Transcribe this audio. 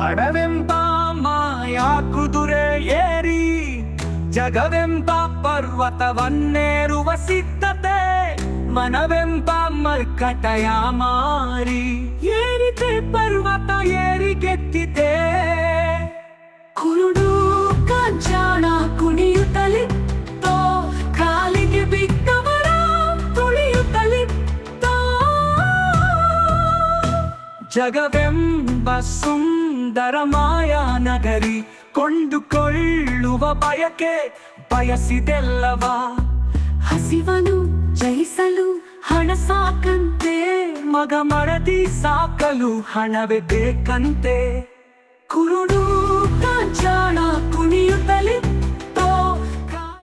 ಹಡವೆಂಬ ಮಾಯಾ ಕುದುರೆ ಏರಿ, ಜಗವೆಂಬ ಪರ್ವತವನ್ನೇರುವ ಸಿದ್ಧತೆ, ಮನವೆಂಬ ಮರ್ಕಟಯ ಮಾರಿ. ಏರಿದೆ ಪರ್ವತ, ಏರಿ ಗೆದ್ದಿದೆ. ಕುರುಡು ಕಂಚಾಣ ಕುಣಿಯುತ್ತಲಿತ್ತೋ, ಕಾಲಿಗೆ ಬಿದ್ದವರ ತುಳಿಯುತ್ತಲಿತ್ತೋ. ಜಗವೆಂಬ ಸುಮ್ಮ ಸುಂದರ ಮಾಯಾ ನಗರಿ ಕೊಂಡುಕೊಳ್ಳುವ ಬಯಕೆ ಬಯಸಿದೆಲ್ಲವ? ಹಸಿವನು ಜಯಿಸಲು ಹಣ ಸಾಕಂತೆ, ಮಗ ಮರದಿ ಸಾಕಲು ಹಣವೇ ಬೇಕಂತೆ?